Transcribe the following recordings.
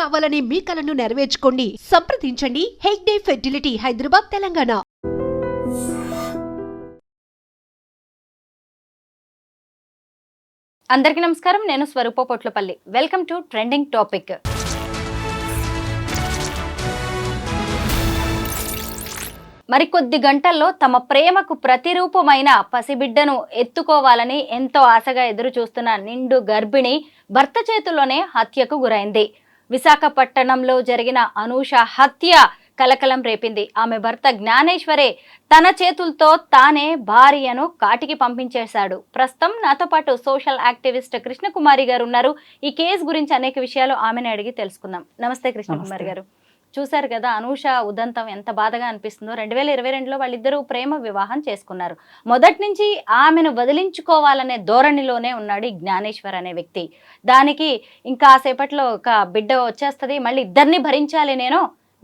కావాలనే మీ కలను నెరవేర్చుకోండి. సంప్రదించండి. హెగ్డే ఫెర్టిలిటీ హైదరాబాద్ తెలంగాణ. అందరికీ నమస్కారం. నేను Swaroopa Potlapalli. Welcome to trending topic. మరికొద్ది గంటల్లో తమ ప్రేమకు ప్రతిరూపమైన పసిబిడ్డను ఎత్తుకోవాలని ఎంతో ఆశగా ఎదురు చూస్తున్న నిండు గర్భిణి భర్త చేతుల్లోనే హత్యకు గురైంది. విశాఖపట్టణంలో జరిగిన అనూష హత్య కలకలం రేపింది. ఆమె భర్త జ్ఞానేశ్వరే తన చేతులతో తానే భార్యను కాటికి పంపించేశాడు. ప్రస్తుతం నాతో పాటు సోషల్ యాక్టివిస్ట్ కృష్ణకుమారి గారు ఉన్నారు. ఈ కేసు గురించి అనేక విషయాలు ఆమెను అడిగి తెలుసుకుందాం. నమస్తే కృష్ణకుమారి. గారు. చూశారు కదా అనూష ఉదంతం ఎంత బాధగా అనిపిస్తుందో. రెండు వేల ఇరవై రెండులో వాళ్ళిద్దరూ ప్రేమ వివాహం చేసుకున్నారు. మొదటి నుంచి ఆమెను వదిలించుకోవాలనే ధోరణిలోనే ఉన్నాడు ఈ జ్ఞానేశ్వర్ అనే వ్యక్తి. దానికి ఇంకా సేపట్లో ఒక బిడ్డ వచ్చేస్తుంది మళ్ళీ ఇద్దరిని భరించాలి నేను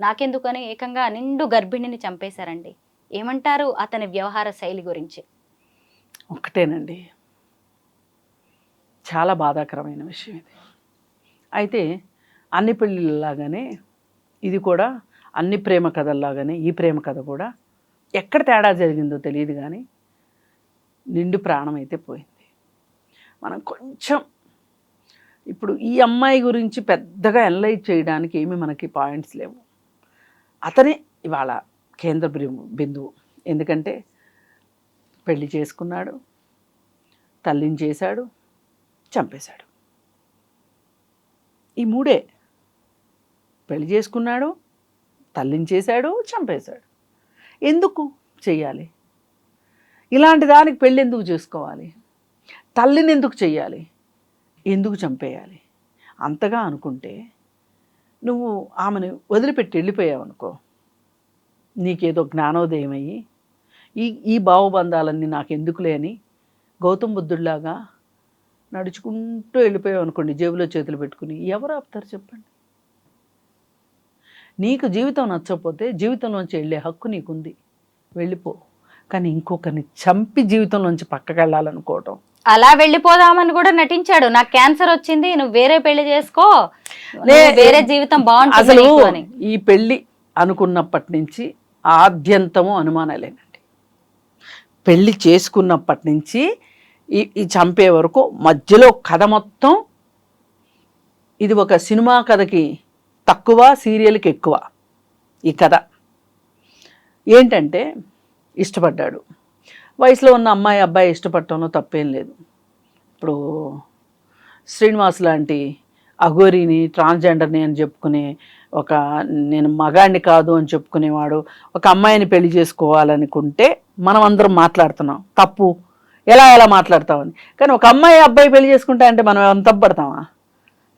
నాకెందుకని ఏకంగా నిండు గర్భిణిని చంపేశారండి. ఏమంటారు అతని వ్యవహార శైలి గురించి? ఒకటేనండి చాలా బాధాకరమైన విషయం ఇది. అయితే అన్ని పెళ్ళిళ్ళలాగానే ఇది కూడా అన్ని ప్రేమ కథల్లాగానే ఈ ప్రేమ కథ కూడా ఎక్కడ తేడా జరిగిందో తెలియదు కానీ నిండు ప్రాణం అయితే పోయింది. మనం కొంచెం ఇప్పుడు ఈ అమ్మాయి గురించి పెద్దగా ఎనలైజ్ చేయడానికి ఏమీ మనకి పాయింట్స్ లేవు. అతనే ఇవాళ కేంద్ర బిందువు. ఎందుకంటే పెళ్ళి చేసుకున్నాడు తల్లిని చేశాడు చంపేశాడు. ఈ మూడే పెళ్ళి చేసుకున్నాడు తల్లిని చేశాడు చంపేశాడు. ఎందుకు చెయ్యాలి? ఇలాంటి దానికి పెళ్ళి ఎందుకు చేసుకోవాలి? తల్లిని ఎందుకు చెయ్యాలి? ఎందుకు చంపేయాలి? అంతగా అనుకుంటే నువ్వు ఆమెను వదిలిపెట్టి వెళ్ళిపోయావు అనుకో నీకేదో జ్ఞానోదయం అయ్యి ఈ ఈ భావబంధాలన్నీ నాకు ఎందుకులే అని గౌతమ్ బుద్ధుడిలాగా నడుచుకుంటూ వెళ్ళిపోయావు అనుకోండి జేబులో చేతులు పెట్టుకుని ఎవరు ఆపుతారు చెప్పండి? నీకు జీవితం నచ్చకపోతే జీవితంలోంచి వెళ్ళే హక్కు నీకుంది. వెళ్ళిపో. కానీ ఇంకొకరిని చంపి జీవితంలోంచి పక్కకి వెళ్ళాలనుకోవటం అలా వెళ్ళిపోదామని కూడా నటించాడు. నాకు క్యాన్సర్ వచ్చింది నువ్వు వేరే పెళ్ళి చేసుకో. వేరే జీవితం బాగుంటుంది అసలు ఈ పెళ్ళి అనుకున్నప్పటి నుంచి ఆద్యంతము అనుమానాలేనండి. పెళ్ళి చేసుకున్నప్పటి నుంచి ఈ చంపే వరకు మధ్యలో కథ మొత్తం ఇది ఒక సినిమా కథకి తక్కువ సీరియల్కి ఎక్కువ ఈ కథ. ఏంటంటే ఇష్టపడ్డాడు. వయసులో ఉన్న అమ్మాయి అబ్బాయి ఇష్టపడటంలో తప్పేం లేదు. ఇప్పుడు శ్రీనివాస్ లాంటి అఘోరిని ట్రాన్స్జెండర్ని అని చెప్పుకునే ఒక నేను మగాడిని కాదు అని చెప్పుకునేవాడు ఒక అమ్మాయిని పెళ్ళి చేసుకోవాలనుకుంటే మనం అందరం మాట్లాడుతున్నాం. తప్పు. ఎలా ఎలా మాట్లాడతామని కానీ ఒక అమ్మాయి అబ్బాయి పెళ్ళి చేసుకుంటా అంటే మనం ఎంత పడతామా?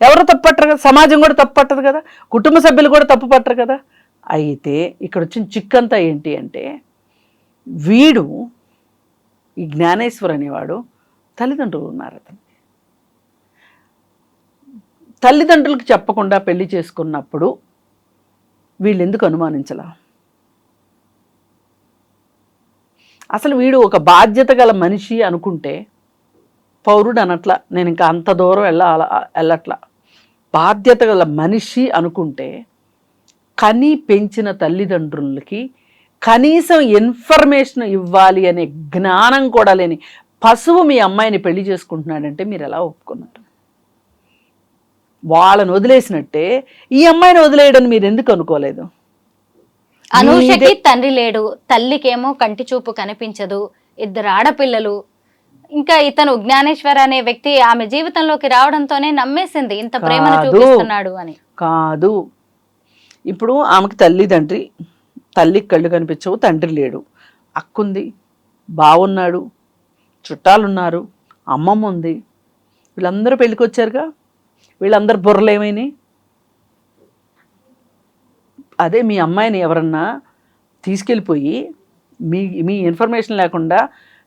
ఎవరు తప్పట్టరు కదా? సమాజం కూడా తప్పు పట్టదు కదా? కుటుంబ సభ్యులు కూడా తప్పు పట్టరు కదా? అయితే ఇక్కడ వచ్చిన చిక్కంతా ఏంటి అంటే వీడు ఈ జ్ఞానేశ్వర్ అనేవాడు తల్లిదండ్రులు ఉన్నారు అతను తల్లిదండ్రులకు చెప్పకుండా పెళ్ళి చేసుకున్నప్పుడు వీళ్ళు ఎందుకు అనుమానించలా? అసలు వీడు ఒక బాధ్యత గల మనిషి అనుకుంటే పౌరుడు అనట్లా నేను ఇంకా అంత దూరం వెళ్ళ వెళ్ళట్లా. బాధ్యత గల మనిషి అనుకుంటే కని పెంచిన తల్లిదండ్రులకి కనీసం ఇన్ఫర్మేషన్ ఇవ్వాలి అనే జ్ఞానం కూడా లేని పశువు మీ అమ్మాయిని పెళ్ళి చేసుకుంటున్నాడంటే మీరు ఎలా ఒప్పుకున్నారు? వాళ్ళని వదిలేసినట్టే ఈ అమ్మాయిని వదిలేయడని మీరు ఎందుకు అనుకోలేదు అనూషకి తండ్రి లేడు తల్లికేమో కంటి చూపు కనిపించదు ఇద్దరు ఆడపిల్లలు ఇంకా ఇతను జ్ఞానేశ్వర్ అనే వ్యక్తి ఆమె జీవితంలోకి రావడంతోనే నమ్మేసింది ఇంత ప్రేమను కాదు. చూపిస్తున్నాడు అని. కాదు. ఇప్పుడు ఆమెకి తల్లి తండ్రి తల్లికి కళ్ళు కనిపించవు తండ్రి లేడు. అక్కుంది బావున్నాడు చుట్టాలున్నారు అమ్మమ్మ ఉంది వీళ్ళందరూ పెళ్ళికి వచ్చారుగా వీళ్ళందరు బుర్రలు ఏమైనాయి? అదే మీ అమ్మాయిని ఎవరన్నా తీసుకెళ్ళిపోయి మీ మీ ఇన్ఫర్మేషన్ లేకుండా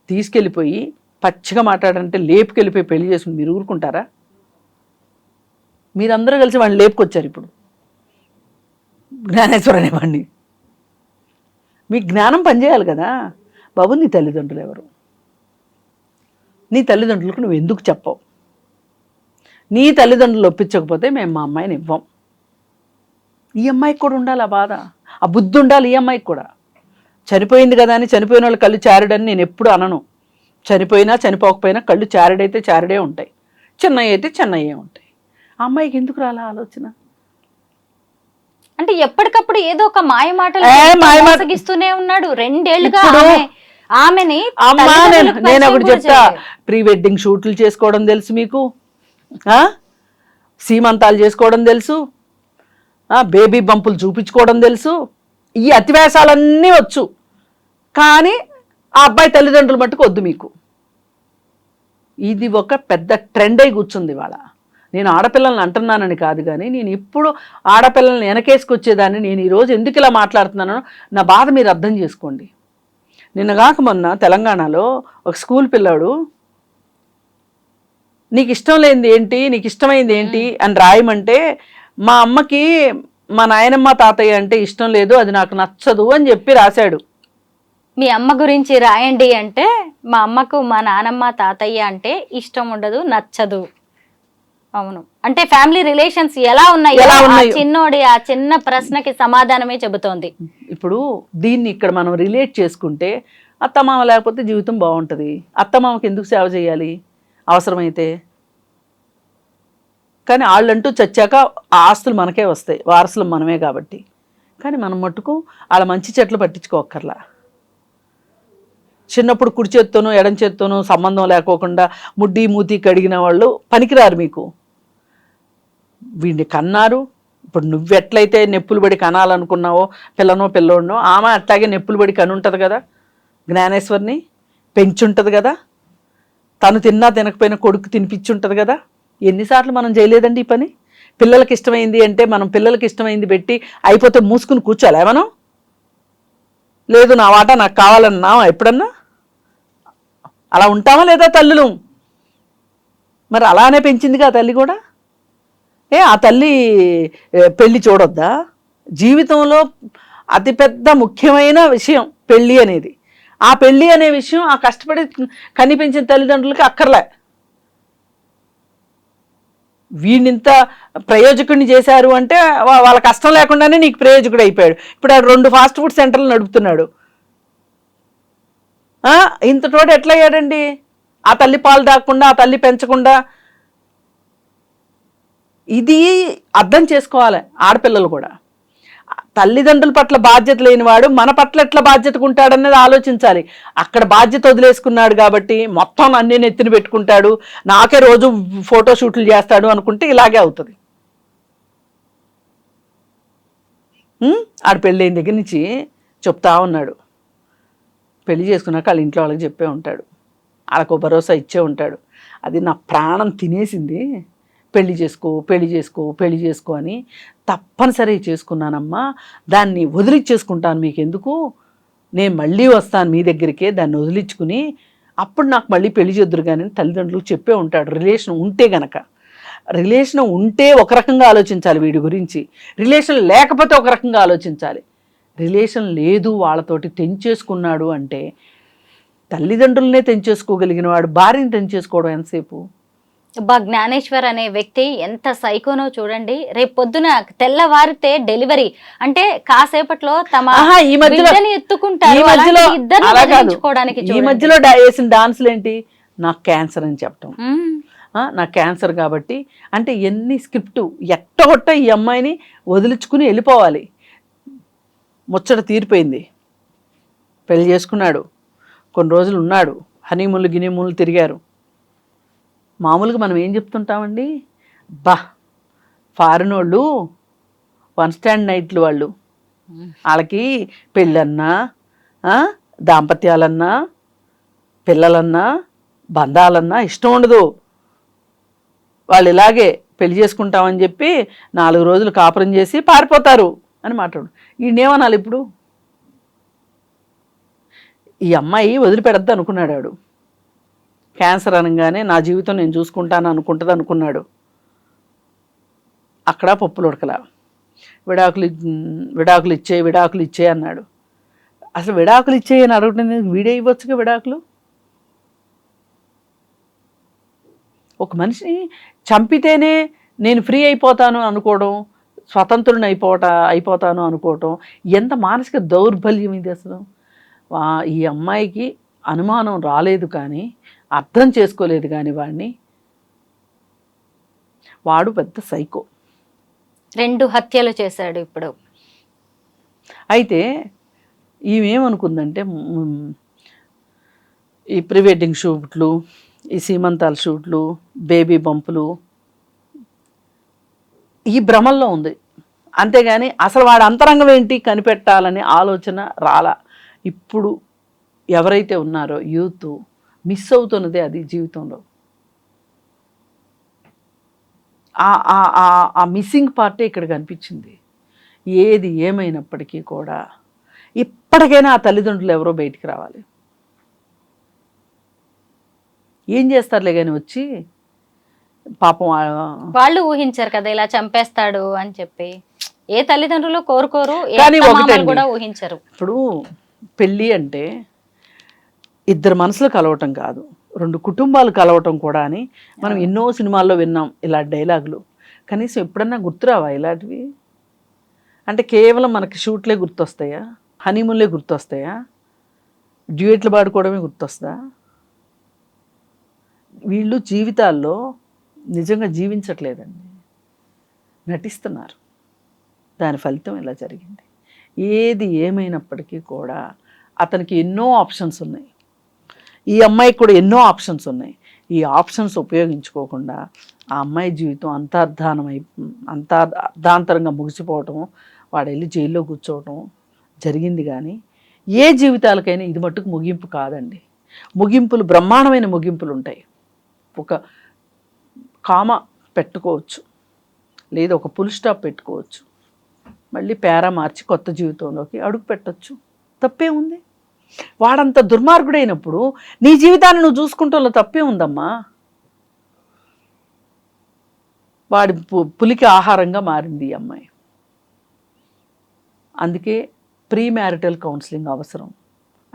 తీసుకెళ్ళిపోయి పచ్చిగా మాట్లాడంటే లేపుకెళ్ళిపోయి పెళ్ళి చేసుకుని మీరు ఊరుకుంటారా? మీరందరూ కలిసి వాడిని లేపుకొచ్చారు ఇప్పుడు. జ్ఞానేశ్వర అనేవాడిని మీ జ్ఞానం పనిచేయాలి కదా. బాబు నీ తల్లిదండ్రులు ఎవరు? నీ తల్లిదండ్రులకు నువ్వు ఎందుకు చెప్పవు? నీ తల్లిదండ్రులు ఒప్పించకపోతే మేము మా అమ్మాయిని ఇవ్వం. ఈ అమ్మాయికి కూడా ఉండాలి ఆ బాధ. ఆ బుద్ధి ఉండాలి ఈ అమ్మాయికి కూడా. చనిపోయింది కదా అని చనిపోయిన వాళ్ళు కళ్ళు చారుడని నేను ఎప్పుడు అనను. చనిపోయినా చనిపోకపోయినా కళ్ళు చారుడైతే చారుడే ఉంటాయి. చిన్నవి అయితే చిన్నయ్యే ఉంటాయి. ఆ అమ్మాయికి ఎందుకు రాలా ఆలోచన? అంటే ఎప్పటికప్పుడు ఏదో ఒక మాయ మాటలు ఏ, చెప్తూ మాయ మాట- మోసగిస్తూనే ఉన్నాడు. రెండేళ్ళుగా ఆమెని అమ్మా నేను ఒకటి చెప్తా. ప్రీ వెడ్డింగ్ షూట్లు చేసుకోవడం తెలుసు మీకు? సీమంతాలు చేసుకోవడం తెలుసు. బేబీ బంపులు చూపించుకోవడం తెలుసు. ఈ అతివేశాలన్నీ వచ్చు. కానీ ఆ అబ్బాయి తల్లిదండ్రులు మట్టుకు వద్దు మీకు. ఇది ఒక పెద్ద ట్రెండ్ అయి కూర్చుంది ఇవాళ. నేను ఆడపిల్లల్ని అంటున్నానని కాదు కానీ నేను ఇప్పుడు ఆడపిల్లల్ని వెనకేసుకొచ్చేదాన్ని నేను ఈరోజు ఎందుకు ఇలా మాట్లాడుతున్నానో నా బాధ మీరు అర్థం చేసుకోండి. నిన్న కాక మొన్న తెలంగాణలో ఒక స్కూల్ పిల్లాడు నీకు ఇష్టం లేనిది ఏంటి? నీకు ఇష్టమైంది ఏంటి? అని రాయమంటే మా అమ్మకి మా నాయనమ్మ తాతయ్య అంటే ఇష్టం లేదు అది నాకు నచ్చదు అని చెప్పి రాశాడు. మీ అమ్మ గురించి రాయండి అంటే మా అమ్మకు మా నానమ్మ తాతయ్య అంటే ఇష్టం ఉండదు నచ్చదు. అవును. అంటే ఫ్యామిలీ రిలేషన్స్ ఎలా ఉన్నాయి? ఎలా ఉన్నాయో. చిన్నోడి ఆ చిన్న ప్రశ్నకి సమాధానమే చెబుతోంది. ఇప్పుడు దీన్ని ఇక్కడ మనం రిలేట్ చేసుకుంటే అత్తమామ లేకపోతే జీవితం బాగుంటుంది. అత్తమామకి ఎందుకు సేవ చేయాలి? అవసరమైతే. కానీ వాళ్ళంటూ చచ్చాక ఆస్తులు మనకే వస్తాయి. వారసులు మనమే కాబట్టి. కానీ మనం మట్టుకు వాళ్ళ మంచి చెట్లు పట్టించుకోక్కర్లా. చిన్నప్పుడు కుడి చేత్తోనూ ఎడం చేత్తోనూ సంబంధం లేకోకుండా ముడ్డి మూతి కడిగిన వాళ్ళు పనికిరారు మీకు. వీడిని కన్నారు. ఇప్పుడు నువ్వెట్లయితే నెప్పులు పడి కనాలనుకున్నావో పిల్లనో పిల్లోడినో ఆమె అట్లాగే నెప్పులు పడి కనుంటుంది కదా జ్ఞానేశ్వరిని పెంచుంటుంది కదా తను తిన్నా తినకపోయినా కొడుకు తినిపించుంటుంది కదా ఎన్నిసార్లు మనం చేయలేదండి ఈ పని? పిల్లలకి ఇష్టమైంది అంటే మనం పిల్లలకి ఇష్టమైంది పెట్టి అయిపోతే మూసుకుని కూర్చోలే మనం లేదు నా వాటా నాకు కావాలన్నా ఎప్పుడన్నా? అలా ఉంటామా లేదా తల్లులు? మరి అలానే పెంచిందిగా ఆ తల్లి కూడా? ఏ ఆ తల్లి పెళ్ళి చూడొద్దా? జీవితంలో అతిపెద్ద ముఖ్యమైన విషయం పెళ్ళి అనేది. ఆ పెళ్ళి అనే విషయం ఆ కష్టపడి కనిపించిన తల్లిదండ్రులకి అక్కర్లే. వీడినింత ప్రయోజకుడిని చేశారు అంటే వాళ్ళ కష్టం లేకుండానే నీకు ప్రయోజకుడు అయిపోయాడు. ఇప్పుడు రెండు ఫాస్ట్ ఫుడ్ సెంటర్లు నడుపుతున్నాడు. ఇంతటోడు ఇంత ఎట్లా అయ్యాడండి ఆ తల్లి పాలు దాక్కుండా ఆ తల్లి పెంచకుండా. ఇది అర్థం చేసుకోవాలి ఆడపిల్లలు కూడా. తల్లిదండ్రుల పట్ల బాధ్యత లేనివాడు మన పట్ల ఎట్లా బాధ్యతగా ఉంటాడనేది ఆలోచించాలి. అక్కడ బాధ్యత వదిలేసుకున్నాడు కాబట్టి మొత్తం అన్నీ నెత్తిన పెట్టుకుంటాడు. నాకే రోజు ఫోటోషూట్లు చేస్తాడు అనుకుంటే ఇలాగే అవుతుంది. ఆడ పెళ్ళైన దగ్గర నుంచి చెప్తా ఉన్నాడు. పెళ్ళి చేసుకున్నాక వాళ్ళ ఇంట్లో వాళ్ళకి చెప్పే ఉంటాడు. వాళ్ళకు భరోసా ఇచ్చే ఉంటాడు. అది నా ప్రాణం తినేసింది. పెళ్ళి చేసుకో పెళ్ళి చేసుకో పెళ్ళి చేసుకో అని తప్పనిసరి చేసుకున్నానమ్మా. దాన్ని వదిలిచ్చేసుకుంటాను మీకు ఎందుకు నేను మళ్ళీ వస్తాను మీ దగ్గరికే దాన్ని వదిలించుకుని అప్పుడు నాకు మళ్ళీ పెళ్ళి చేద్దరు కానీ తల్లిదండ్రులు చెప్పే ఉంటాడు. రిలేషన్ ఉంటే గనక. రిలేషన్ ఉంటే ఒక రకంగా ఆలోచించాలి వీడి గురించి. రిలేషన్ లేకపోతే ఒక రకంగా ఆలోచించాలి. రిలేషన్ లేదు వాళ్ళతోటి తెంచేసుకున్నాడు అంటే తల్లిదండ్రులనే తెంచేసుకోగలిగిన వాడు భార్యని తెంచేసుకోవడం ఎంతసేపు? బా జ్ఞానేశ్వర్ అనే వ్యక్తి ఎంత సైకోనో చూడండి. రేపు పొద్దున తెల్లవారితే డెలివరీ. అంటే కాసేపట్లో తమ ఈ మధ్యలో ఎత్తుకుంటారు. ఈ మధ్యలో వేసిన డాన్సులు ఏంటి? నాకు క్యాన్సర్ అని చెప్పటం. నాకు క్యాన్సర్ కాబట్టి. అంటే ఎన్ని స్క్రిప్టు ఎట్టగొట్ట ఈ అమ్మాయిని వదిలించుకుని వెళ్ళిపోవాలి. ముచ్చట తీరిపోయింది. పెళ్ళి చేసుకున్నాడు. కొన్ని రోజులు ఉన్నాడు. హనీమూన్లు గినీమూన్లు తిరిగారు. మామూలుగా మనం ఏం చెప్తుంటామండి? బా ఫారిన్ వాళ్ళు వన్ స్టాండ్ నైట్లు వాళ్ళు. వాళ్ళకి పెళ్ళన్నా దాంపత్యాలన్నా పిల్లలన్నా బంధాలన్నా ఇష్టం ఉండదు. వాళ్ళు ఇలాగే పెళ్ళి చేసుకుంటామని చెప్పి నాలుగు రోజులు కాపురం చేసి పారిపోతారు. అని మాట్లాడు. ఈయనేమనాలి ఇప్పుడు ఈ అమ్మాయి వదిలిపెడద్దు అనుకున్నాడు ఆడు. క్యాన్సర్ అనగానే నా జీవితం నేను చూసుకుంటాను అనుకుంటుంది అనుకున్నాడు. అక్కడ పప్పులు ఉడకలా. విడాకులు విడాకులు ఇచ్చే విడాకులు ఇచ్చే అన్నాడు. అసలు విడాకులు ఇచ్చే అని అడగటం వీడే ఇవ్వచ్చుగా విడాకులు? ఒక మనిషిని చంపితేనే నేను ఫ్రీ అయిపోతాను అనుకోవడం స్వతంత్రుని అయిపోవట అయిపోతాను అనుకోవటం ఎంత మానసిక దౌర్బల్యం ఇది అసలు? వా- ఈ అమ్మాయికి అనుమానం రాలేదు కానీ అర్థం చేసుకోలేదు కానీ వాడిని. వాడు పెద్ద సైకో. రెండు హత్యలు చేశాడు ఇప్పుడు. అయితే ఈమెమనుకుందంటే ఈ ప్రీ వెడ్డింగ్ షూట్లు ఈ సీమంతాల షూట్లు బేబీ బంపులు ఈ భ్రమల్లో ఉంది. అంతేగాని అసలు వాడి అంతరంగం ఏంటి కనిపెట్టాలనే ఆలోచన రాలా. ఇప్పుడు ఎవరైతే ఉన్నారో యూత్ మిస్ అవుతున్నదే అది జీవితంలో. ఆ- ఆ- ఆ- మిస్సింగ్ పార్టీ ఇక్కడ కనిపించింది. ఏది ఏమైనప్పటికీ కూడా ఇప్పటికైనా ఆ తల్లిదండ్రులు ఎవరో బయటికి రావాలి. ఏం చేస్తారులే కానీ వచ్చి పాపం వాళ్ళు ఊహించారు కదా ఇలా చంపేస్తాడు అని చెప్పి. ఏ తల్లిదండ్రులు కోరుకోరు. కూడా ఊహించరు. ఇప్పుడు పెళ్ళి అంటే ఇద్దరు మనసులు కలవటం కాదు రెండు కుటుంబాలు కలవటం కూడా అని మనం ఎన్నో సినిమాల్లో విన్నాం ఇలా డైలాగులు. కనీసం ఎప్పుడన్నా గుర్తురావా ఇలాంటివి? అంటే కేవలం మనకి షూట్లే గుర్తొస్తాయా? హనీమూన్లే గుర్తొస్తాయా? డ్యూయెట్లు పాడుకోవడమే గుర్తొస్తుందా వీళ్ళు జీవితాల్లో నిజంగా జీవించట్లేదండి. నటిస్తున్నారు. దాని ఫలితం ఇలా జరిగింది. ఏది ఏమైనప్పటికీ కూడా అతనికి ఎన్నో ఆప్షన్స్ ఉన్నాయి. ఈ అమ్మాయికి కూడా ఎన్నో ఆప్షన్స్ ఉన్నాయి. ఈ ఆప్షన్స్ ఉపయోగించుకోకుండా ఆ అమ్మాయి జీవితం అంతర్ధానమై అంతా అర్ధాంతరంగా ముగిసిపోవటం వాడు వెళ్ళి జైల్లో కూర్చోవటం జరిగింది కానీ ఏ జీవితాలకైనా ఇది మట్టుకు ముగింపు కాదండి. ముగింపులు బ్రహ్మాండమైన ముగింపులు ఉంటాయి ఒక కామ పెట్టుకోవచ్చు. లేదా ఒక పుల్ స్టాప్ పెట్టుకోవచ్చు. మళ్ళీ పేరా మార్చి కొత్త జీవితంలోకి అడుగు పెట్టచ్చు. తప్పే ఉంది. వాడంత దుర్మార్గుడైనప్పుడు నీ జీవితాన్ని నువ్వు చూసుకుంటూ తప్పే ఉందమ్మా. వాడి పు- పులికి ఆహారంగా మారింది ఈ అమ్మాయి. అందుకే ప్రీ మ్యారిటల్ కౌన్సిలింగ్ అవసరం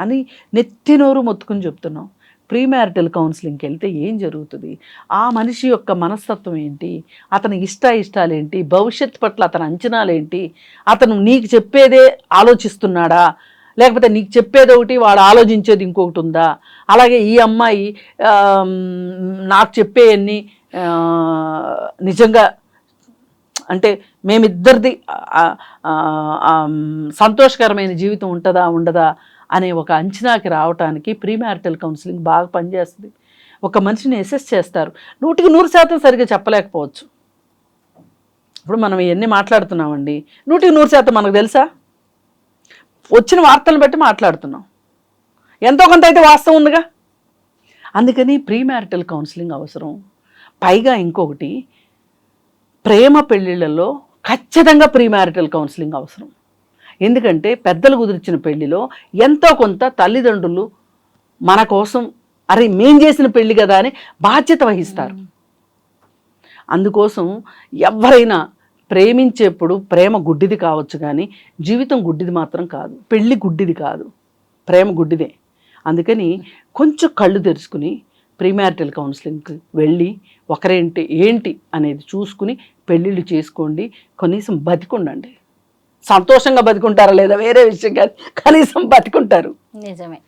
అని నెత్తినోరు మొత్తుకుని చెప్తున్నాం. ప్రీ మ్యారిటల్ కౌన్సిలింగ్కి వెళ్తే ఏం జరుగుతుంది? ఆ మనిషి యొక్క మనస్తత్వం ఏంటి? అతని ఇష్ట ఇష్టాలేంటి భవిష్యత్ భవిష్యత్తు పట్ల అతని అంచనాలు ఏంటి అతను నీకు చెప్పేదే ఆలోచిస్తున్నాడా? లేకపోతే నీకు చెప్పేది ఒకటి వాడు ఆలోచించేది ఇంకొకటి ఉందా? అలాగే ఈ అమ్మాయి నాకు చెప్పేయన్నీ నిజంగా అంటే మేమిద్దరిది సంతోషకరమైన జీవితం ఉంటుందా ఉండదా? అనే ఒక అంచనాకి రావటానికి ప్రీ మ్యారిటల్ కౌన్సిలింగ్ బాగా పనిచేస్తుంది. ఒక మనిషిని ఎసెస్ చేస్తారు. నూటికి నూరు శాతం సరిగ్గా చెప్పలేకపోవచ్చు. ఇప్పుడు మనం ఇవన్నీ మాట్లాడుతున్నామండి. నూటికి నూరు శాతం మనకు తెలుసా? వచ్చిన వార్తలను బట్టి మాట్లాడుతున్నాం. ఎంతో కొంత అయితే వాస్తవం ఉందిగా. అందుకని ప్రీ మ్యారిటల్ కౌన్సిలింగ్ అవసరం. పైగా ఇంకొకటి ప్రేమ పెళ్ళిళ్ళలో ఖచ్చితంగా ప్రీ మ్యారిటల్ కౌన్సిలింగ్ అవసరం. ఎందుకంటే పెద్దలు కుదిర్చిన పెళ్ళిలో ఎంతో కొంత తల్లిదండ్రులు మన కోసం అరే మేం చేసిన పెళ్ళి కదా అని బాధ్యత వహిస్తారు. అందుకోసం ఎవరైనా ప్రేమించేప్పుడు ప్రేమ గుడ్డిది కావచ్చు కానీ జీవితం గుడ్డిది మాత్రం కాదు పెళ్ళి గుడ్డిది కాదు ప్రేమ గుడ్డిదే. అందుకని కొంచెం కళ్ళు తెరుచుకుని ప్రీమ్యారిటల్ కౌన్సిలింగ్కి వెళ్ళి ఒకరేంటి ఏంటి అనేది చూసుకుని పెళ్ళిళ్ళు చేసుకోండి కనీసం బతికుండండి. సంతోషంగా బతికుంటారా లేదా? వేరే విషయం కాదు. కనీసం బతికుంటారు. నిజమే.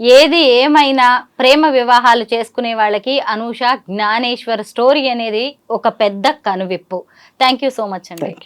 ఏది ఏమైనా ప్రేమ వివాహాలు చేసుకునే వాళ్ళకి అనూష జ్ఞానేశ్వర్ స్టోరీ అనేది ఒక పెద్ద కనువిప్పు. థ్యాంక్ యూ సో మచ్ అండి.